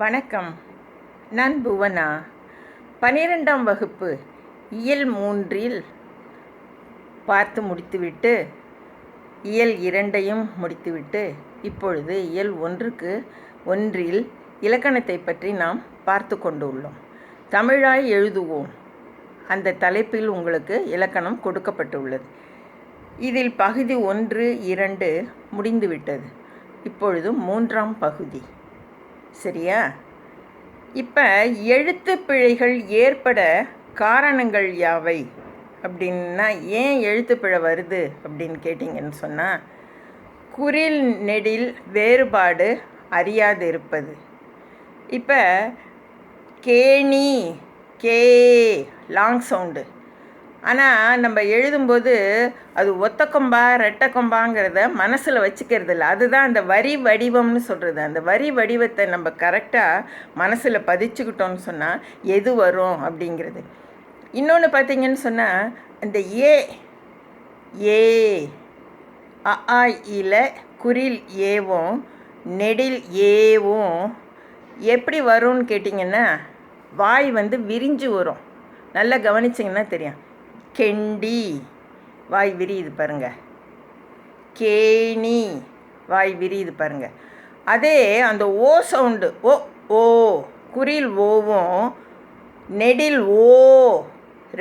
வணக்கம். நான் புவனா பன்னிரெண்டாம் வகுப்பு இயல் மூன்றில் பார்த்து முடித்துவிட்டு இயல் இரண்டையும் முடித்துவிட்டு இப்பொழுது இயல் ஒன்றுக்கு ஒன்றில் இலக்கணத்தை பற்றி நாம் பார்த்து கொண்டுள்ளோம் தமிழாய் எழுதுவோம். அந்த தலைப்பில் உங்களுக்கு இலக்கணம் கொடுக்கப்பட்டுள்ளது. இதில் பகுதி ஒன்று இரண்டு முடிந்துவிட்டது. இப்பொழுது மூன்றாம் பகுதி. சரியா? இப்போ எழுத்து பிழைகள் ஏற்பட காரணங்கள் யாவை? அப்படின்னா ஏன் எழுத்துப்பிழை வருது அப்படின்னு கேட்டிங்கன்னு சொன்னால் குரில் நெடில் வேறுபாடு அறியாது இருப்பது. இப்போ கேணி கே லாங் சவுண்டு ஆனால் நம்ம எழுதும்போது அது ஒத்த கொம்பா ரெட்ட கொம்பாங்கிறத மனசில் வச்சுக்கிறது இல்லை அதுதான் அந்த வரி வடிவம்னு சொல்கிறது அந்த வரி வடிவத்தை நம்ம கரெக்டாக மனசில் பதிச்சுக்கிட்டோம்னு சொன்னால் எது வரும் அப்படிங்கிறது. இன்னொன்று பார்த்தீங்கன்னு சொன்னால் இந்த ஏ ஏ அ ஆ இல குரில் ஏவும் நெடில் ஏவும் எப்படி வரும்னு கேட்டிங்கன்னா வாய் வந்து விரிஞ்சு வரும். நல்லா கவனிச்சிங்கன்னா தெரியும். கெண்டி. வாய் விரியுது பாருங்க. கேணி. வாய் விரியுது பாருங்க. அதே அந்த ஓ சவுண்டு ஓ ஓ குரில் ஓவும் நெடில் ஓ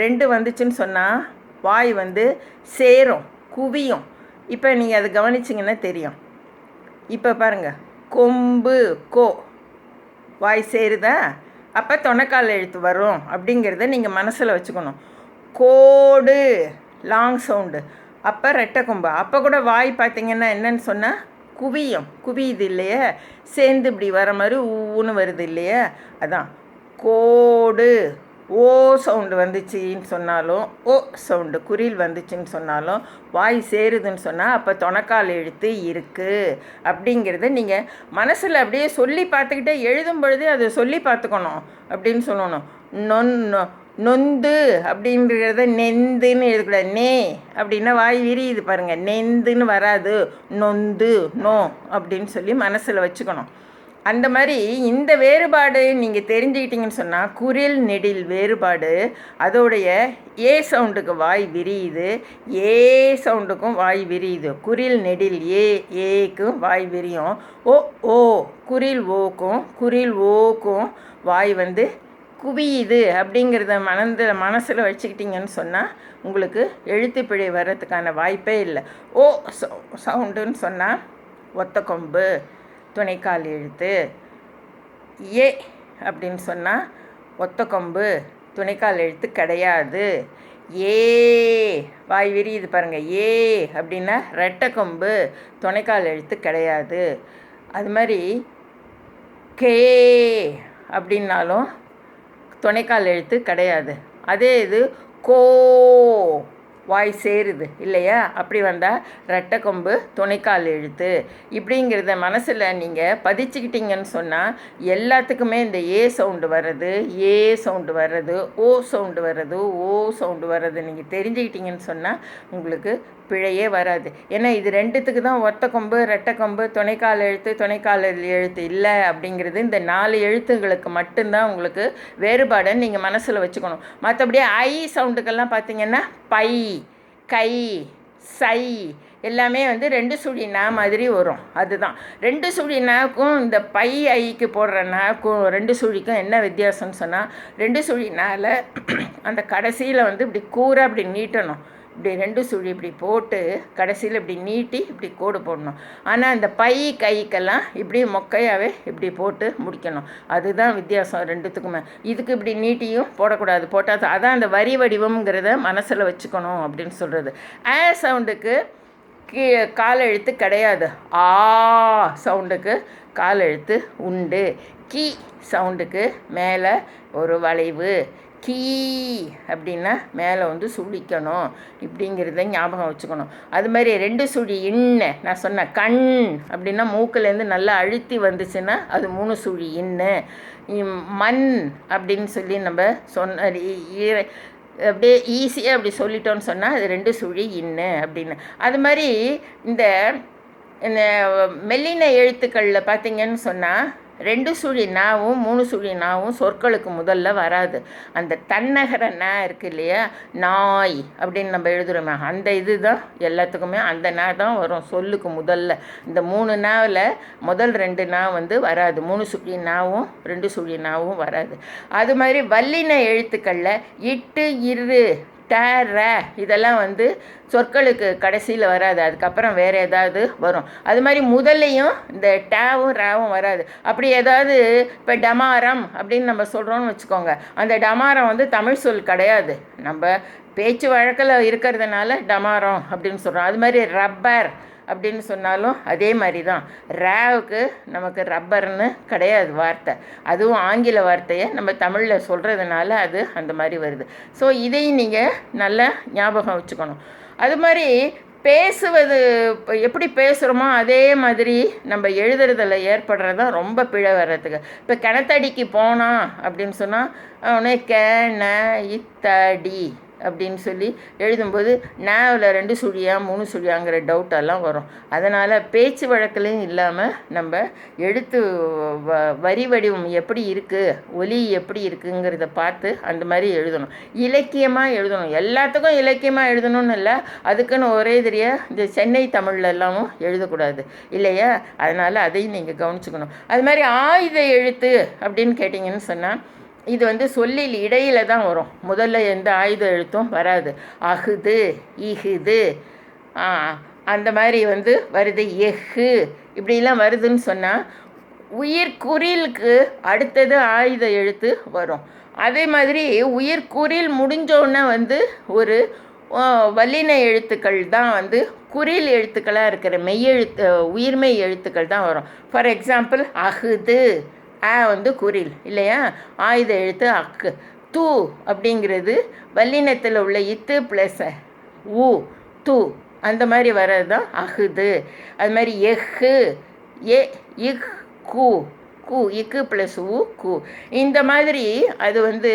ரெண்டு வந்துச்சுன்னு சொன்னால் வாய் வந்து சேரும் குவியும். இப்போ நீங்கள் அதை கவனிச்சிங்கன்னா தெரியும். இப்போ பாருங்கள் கொம்பு கோ. வாய் சேருதா? அப்போ தொணக்கால் எழுத்து வரும் அப்படிங்கிறத நீங்கள் மனசில் வச்சுக்கணும். கோடு. லாங் சவுண்டு அப்போ ரெட்டை கொம்பு. அப்போ கூட வாய் பார்த்தீங்கன்னா என்னன்னு சொன்னால் குவியும். குவியுது இல்லையா? சேர்ந்து இப்படி வர மாதிரி ஊன்னு வருது இல்லையா? அதான். கோடு. ஓ சவுண்டு வந்துச்சுன்னு சொன்னாலும் ஓ சவுண்டு குறில் வந்துச்சுன்னு சொன்னாலும் வாய் சேருதுன்னு சொன்னால் அப்போ தொணக்கால் எழுத்து இருக்குது அப்படிங்கிறத நீங்கள் மனசில் அப்படியே சொல்லி பார்த்துக்கிட்டே எழுதும் பொழுதே அதை சொல்லி பார்த்துக்கணும் அப்படின்னு சொல்லணும். நொன் நொந்து அப்படின்றத நெந்துன்னு எழுதக்கூடாது. நே அப்படின்னா வாய் விரியுது பாருங்கள் நெந்துன்னு வராது. நொந்து நோ அப்படின்னு சொல்லி மனசில் வச்சுக்கணும். அந்த மாதிரி இந்த வேறுபாடு நீங்கள் தெரிஞ்சுக்கிட்டீங்கன்னு சொன்னால் குரில் நெடில் வேறுபாடு அதோடைய ஏ சவுண்டுக்கு வாய் விரியுது ஏ சவுண்டுக்கும் வாய் விரியுது. குரில் நெடில் ஏ ஏக்கும் வாய் விரியும். ஓ ஓ குரில் ஓக்கும் குரில் ஓக்கும் வாய் வந்து குவியுது அப்படிங்கிறத மனந்த மனசில் வச்சுக்கிட்டிங்கன்னு சொன்னால் உங்களுக்கு எழுத்து பிழை வர்றதுக்கான வாய்ப்பே இல்லை. ஓ சவுண்டுன்னு சொன்னால் ஒத்த கொம்பு துணைக்கால் எழுத்து ஏ அப்படின்னு சொன்னால் ஒத்த கொம்பு துணைக்கால் எழுத்து கிடையாது. ஏ வாய் விரியுது பாருங்கள் ஏ அப்படின்னா ரெட்டை கொம்பு துணைக்கால் எழுத்து கிடையாது. அது மாதிரி கே அப்படின்னாலும் துணைக்கால் எழுத்து கிடையாது. அதே இது கோ வாய் சேருது இல்லையா? அப்படி வந்தால் ரெட்டை கொம்பு துணைக்கால் எழுத்து இப்படிங்கிறத மனசில் நீங்கள் பதிச்சுக்கிட்டீங்கன்னு சொன்னால் எல்லாத்துக்குமே இந்த ஏ சவுண்டு வர்றது ஏ சவுண்டு வர்றது ஓ சவுண்டு வர்றது ஓ சவுண்டு வர்றது நீங்கள் தெரிஞ்சுக்கிட்டீங்கன்னு சொன்னால் உங்களுக்கு பிழையே வராது. ஏன்னா இது ரெண்டுத்துக்கு தான் ஒத்த கொம்பு ரெட்டை கொம்பு துணைக்கால் எழுத்து துணைக்கால் எழுத்து இல்லை அப்படிங்கிறது இந்த நாலு எழுத்துங்களுக்கு மட்டும்தான் உங்களுக்கு வேறுபாடை நீங்கள் மனசில் வச்சுக்கணும். மற்றபடி ஐ சவுண்டுக்கெல்லாம் பார்த்தீங்கன்னா பை. கை சை எல்லாமே வந்து ரெண்டு சுழி நா மாதிரி வரும். அதுதான். ரெண்டு சுழி நாக்கும் இந்த பை ஐக்கு போடுற நாக்கும் ரெண்டு சுழிக்கும் என்ன வித்தியாசம்னு சொன்னால் ரெண்டு சுழி அந்த கடைசியில் வந்து இப்படி கூரை அப்படி நீட்டணும். இப்படி ரெண்டு சுழி இப்படி போட்டு கடைசியில் இப்படி நீட்டி இப்படி கோடு போடணும். ஆனால் இந்த பை கைக்கெல்லாம் இப்படி மொக்கையாகவே இப்படி போட்டு முடிக்கணும். அதுதான் வித்தியாசம் ரெண்டுத்துக்குமே. இதுக்கு இப்படி நீட்டியும் போடக்கூடாது. போட்டால் அதான் அந்த வரி வடிவம்ங்கிறத மனசில் வச்சுக்கணும் அப்படின்னு சொல்கிறது ஆ சவுண்டுக்கு கீழே கால் எழுத்து கிடையாது. ஆ சவுண்டுக்கு கால் எழுத்து உண்டு. கீ சவுண்டுக்கு மேலே ஒரு வளைவு. கீ அப்படின்னா மேலே வந்து சுழிக்கணும். இப்படிங்கிறத ஞாபகம் வச்சுக்கணும். அது மாதிரி ரெண்டு சுழி இன்ன நான் சொன்னேன் கண் அப்படின்னா மூக்கிலேருந்து நல்லா அழுத்தி வந்துச்சுன்னா அது மூணு சுழி இன்ன. மண் அப்படின்னு சொல்லி நம்ம சொன்ன அப்படியே ஈஸியாக அப்படி சொல்லிட்டோன்னு சொன்னால் அது ரெண்டு சுழி இன்னு அப்படின்னு. அது மாதிரி இந்த இந்த மெல்லின எழுத்துக்களில் பார்த்தீங்கன்னு சொன்னால் ரெண்டு சுழி நாவும் மூணு சுழி நாவும் சொற்களுக்கு முதல்ல வராது. அந்த தன்னகர நா இருக்கு இல்லையா? நாய் அப்படின்னு நம்ம எழுதுகிறோமே அந்த இது தான் எல்லாத்துக்குமே அந்த நா தான் வரும் சொல்லுக்கு முதல்ல. இந்த மூணு நாவில் முதல் ரெண்டு நா வந்து வராது மூணு சுழி நாவும் ரெண்டு சுழி நாவும் வராது. அது மாதிரி வல்லின எழுத்துக்களில் இட்டு இரு டேர இதெல்லாம் வந்து சொற்களுக்கு கடைசியில் வராது. அதுக்கப்புறம் வேறு ஏதாவது வரும். அது மாதிரி முதல்லையும் இந்த டேவும் ரேவும் வராது. அப்படி ஏதாவது இப்போ டமாரம் அப்படின்னு நம்ம சொல்கிறோம்னு வச்சுக்கோங்க. அந்த டமாரம் வந்து தமிழ் சொல் கிடையாது. நம்ம பேச்சு வழக்கில் இருக்கிறதுனால டமாரம் அப்படின்னு சொல்கிறோம் அது மாதிரி ரப்பர் அப்படின்னு சொன்னாலும் அதே மாதிரி தான் ரேவுக்கு நமக்கு ரப்பர்னு கிடையாது வார்த்தை. அதுவும் ஆங்கில வார்த்தையை நம்ம தமிழில் சொல்கிறதுனால அது அந்த மாதிரி வருது. ஸோ இதையும் நீங்கள் நல்லா ஞாபகம் வச்சுக்கணும். அது மாதிரி பேசுவது இப்போ எப்படி பேசுகிறோமோ அதே மாதிரி நம்ம எழுதுறதில் ஏற்படுறது தான் ரொம்ப பிழை வர்றதுக்கு. இப்போ கிணத்தடிக்கு போனா அப்படின்னு சொன்னால் உடனே கே இத்தடி. அப்படின்னு சொல்லி எழுதும்போது நாவில் ரெண்டு சுழியா மூணு சுழியாங்கிற டவுட்டெல்லாம் வரும். அதனால் பேச்சு வழக்கிலையும் இல்லாமல் நம்ம எழுத்து வ வரி வடிவம் எப்படி இருக்குது ஒலி எப்படி இருக்குங்கிறத பார்த்து அந்த மாதிரி எழுதணும். இலக்கியமாக எழுதணும். எல்லாத்துக்கும் இலக்கியமாக எழுதணும்னு இல்லை. அதுக்குன்னு ஒரே தெரிய இந்த சென்னை தமிழ்ல எல்லாமும் எழுதக்கூடாது. இல்லையா? அதனால் அதையும் நீங்கள் கவனிச்சுக்கணும். அது மாதிரி ஆயுத எழுத்து அப்படின்னு கேட்டிங்கன்னு சொன்னால் இது வந்து சொல்லில் இடையில தான் வரும். முதல்ல எந்த ஆயுத எழுத்தும் வராது. அகுது இகுது. ஆ, அந்த மாதிரி வந்து வருது. எஃகு. இப்படிலாம் வருதுன்னு சொன்னால் உயிர் குரிலுக்கு அடுத்தது ஆயுத எழுத்து வரும். அதே மாதிரி உயிர் குரில் முடிஞ்சோடனே வந்து ஒரு வல்லின எழுத்துக்கள் தான் வந்து குறில் எழுத்துக்களாக இருக்கிற மெய்யெழுத்து உயிர்மெய் எழுத்துக்கள் தான் வரும். For example அகுது. ஆ வந்து குறில் இல்லையா? ஆயுத எழுத்து அக்கு. தூ அப்படிங்கிறது வல்லினத்தில் உள்ள இத்து ப்ளஸ் ஊ தூ. அந்த மாதிரி வர்றது தான் அகுது. அது மாதிரி எஃகு ஏ இக் கு. கு இக்கு ப்ளஸ் உ கு. இந்த மாதிரி அது வந்து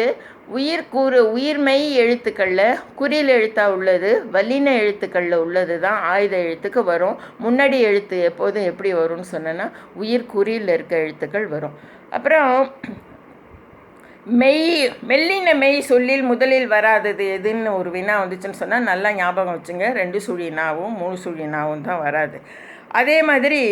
உயிர் கூறு உயிர்மெய் எழுத்துக்களில் குறில் எழுத்தாக உள்ளது வல்லின எழுத்துக்களில் உள்ளது தான் ஆயுத எழுத்துக்கு வரும். முன்னாடி எழுத்து எப்போதும் எப்படி வரும்னு சொன்னேன்னா உயிர் குறியில் இருக்க எழுத்துக்கள் வரும். அப்புறம் மெய் மெல்லின மெய் சொல்லில் முதலில் வராதது எதுன்னு ஒரு வினா வந்துச்சுன்னு சொன்னால் நல்லா ஞாபகம் வச்சுங்க. ரெண்டு சுழி நாவும் மூணு சுழி நாவும் தான் வராது. அதே மாதிரி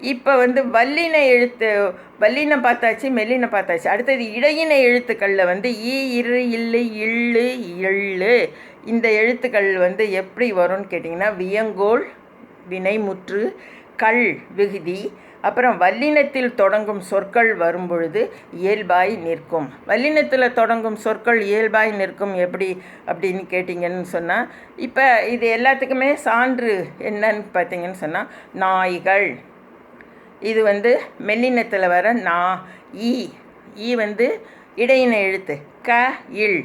இப்போ வந்து வல்லின எழுத்து வல்லினம் பார்த்தாச்சு மெல்லினம் பார்த்தாச்சு. அடுத்தது இடையின எழுத்துக்களில் வந்து ஈ இரு இல்லு இள்ளு எள்ளு. இந்த எழுத்துக்கள் வந்து எப்படி வரும்னு கேட்டிங்கன்னா வியங்கோல் வினைமுற்று கல் விகுதி அப்புறம் வல்லினத்தில் தொடங்கும் சொற்கள் வரும்பொழுது இயல்பாய் நிற்கும். வல்லினத்தில் தொடங்கும் சொற்கள் இயல்பாய் நிற்கும் எப்படி அப்படின்னு கேட்டிங்கன்னு சொன்னால் இப்போ இது எல்லாத்துக்குமே சான்று என்னன்னு பார்த்தீங்கன்னு சொன்னால் நாய்கள். இது வந்து மெல்லினத்தில் வர நா ஈ. ஈ வந்து இடையின எழுத்து. க இல்.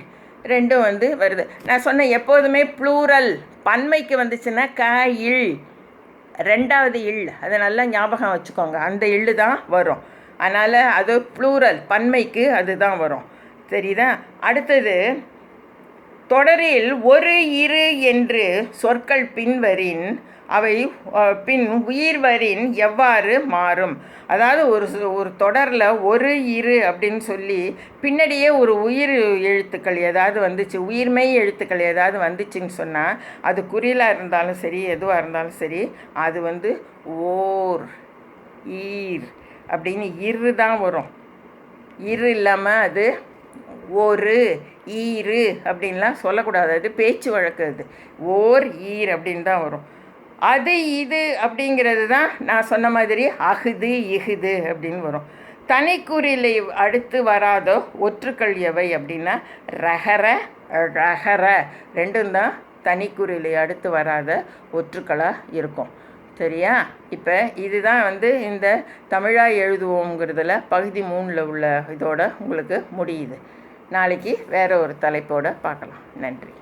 ரெண்டும் வந்து வருது. நான் சொன்னேன் எப்போதுமே ப்ளூரல் பன்மைக்கு வந்துச்சுன்னா க இல். ரெண்டாவது இல் அதை நல்லா ஞாபகம் வச்சுக்கோங்க. அந்த இல் தான் வரும். அதனால் அது ப்ளூரல் பன்மைக்கு அதுதான் வரும். சரிதா அடுத்தது தொடரில் ஒரு இரு என்று சொற்கள் பின்வரின் அவை பின் உயிர்வரின் எவ்வாறு மாறும்? அதாவது ஒரு ஒரு தொடரில் ஒரு இரு அப்படின்னு சொல்லி பின்னாடியே ஒரு உயிர் எழுத்துக்கள் ஏதாவது வந்துச்சு உயிர்மெய் எழுத்துக்கள் ஏதாவது வந்துச்சுன்னு சொன்னால் அது குறிலாக இருந்தாலும் சரி எதுவாக இருந்தாலும் சரி அது வந்து ஓர் ஈர் அப்படின்னு இரு தான் வரும். இரு இல்லாமல் அது ஒரு ஈரு அப்படின்லாம் சொல்லக்கூடாது. அது பேச்சு வழக்கு அது. ஓர் ஈர் அப்படின்னு தான் வரும். அது இது அப்படிங்கிறது தான் நான் சொன்ன மாதிரி அகுது இகுது அப்படின்னு வரும். தனிக்குறிலை அடுத்து வராத ஒற்றுக்கள் எவை அப்படின்னா ரகர ரகர. ரெண்டும் தான் தனிக்குறிலை அடுத்து வராத ஒற்றுக்களாக இருக்கும். சரியா? இப்போ இதுதான் வந்து இந்த தமிழாக எழுதுவோங்கிறதுல பகுதி மூணில் உள்ள இதோட உங்களுக்கு முடியுது. நாளைக்கு வேற ஒரு தலைப்போடு பார்க்கலாம். நன்றி.